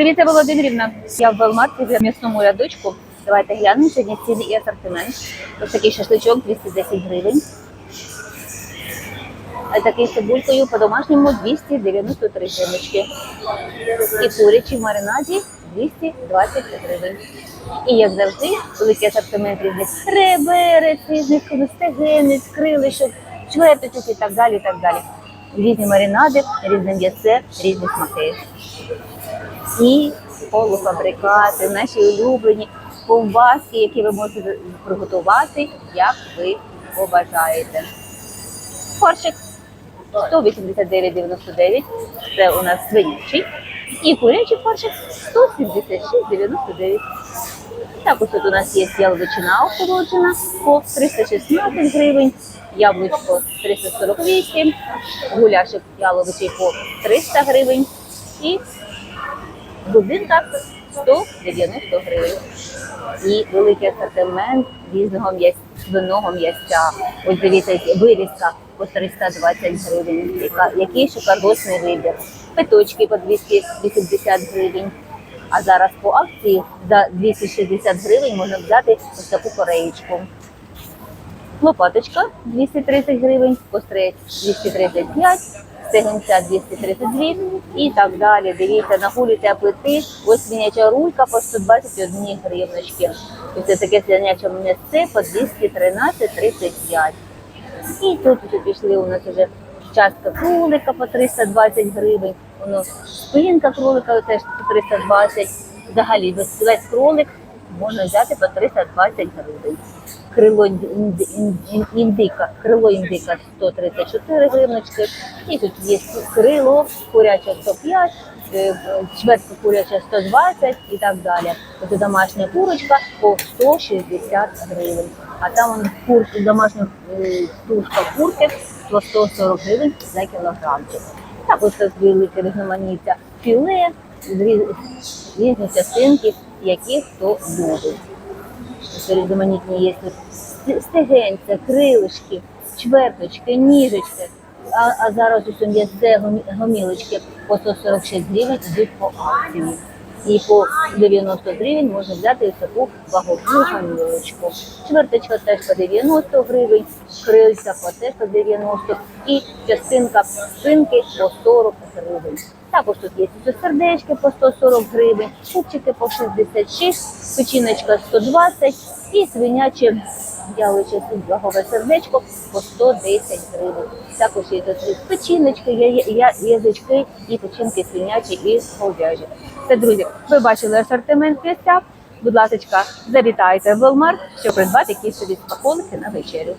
Привіт, Володимирівна. Я в Белмарті в м'ясному рядочку. Давайте глянемо сьогодні ціни і асортимент. Ось такий шашличок 210 гривень. А такий з цибулькою по-домашньому 293 гривнички. І курячі в маринаді 220 гривень. І як завжди, великий асортимент різних реберець, різних стегенець, крилишок, чверточок і так далі. і так далі. Різні маринади, різне м'ясе, різні смаки. І полуфабрикати, наші улюблені ковбаски, які ви можете приготувати, як ви побажаєте. Корчик 189,99. Це у нас свинячий. І курячий корчик 176,99. Також тут у нас є яловичина охолоджена по 316 гривень, яблучко 348, гуляшик яловичий по 300 гривень і Дубинка 190 гривень. І великий асортимент різного м'яс, свиного м'ясця. Ось дивіться, вирізка по 320 гривень. Який шикардосний вибір. Петочки по 280 гривень. А зараз по акції за 260 гривень можна взяти ось таку кореєчку. Лопаточка 230 гривень, кострець 235, стегенця 232 і так далі. Дивіться, нагулюйте аплити. Ось свиняча рулька по 121 гривночки. І це таке свиняче м'ясце по 213,35. І тут пішли у нас вже частка кролика по 320 гривень. Воно спинка кролика теж по 320. Взагалі весь кролик можна взяти по 320 гривень. Крило індика, крило індика 134 гривночки. І тут є крило, куряче 105, е, чвертка куряча 120 і так далі. Ось домашня курочка по 160 гривень. А там курка, домашня е, тушка курки по 140 гривень за кілограмчик. Також велике різноманіття філе, різні частинки, які хто любить. Різноманітні є тут ст- стегенця, крилишки, чверточки, ніжечки. А, а зараз усім є це гомілочки по 146 гривень йдуть по акції. І по 90 гривень можна взяти таку вагову гомілочку. Чверточка теж по 90 гривень, крильця по теж по 90 і частинка спинки по 40 гривень. Також тут є сердечки по 140 гривень, купчики по 66, печіночка 120 і свиняче яловиче вагове сердечко по 110 гривень. Також є тут печіночки, язички і печінки свинячі і говяжі. Це, друзі, ви бачили асортимент місця. Будь ласка, завітайте в Walmart, щоб придбати якісь собі смаколики на вечерю.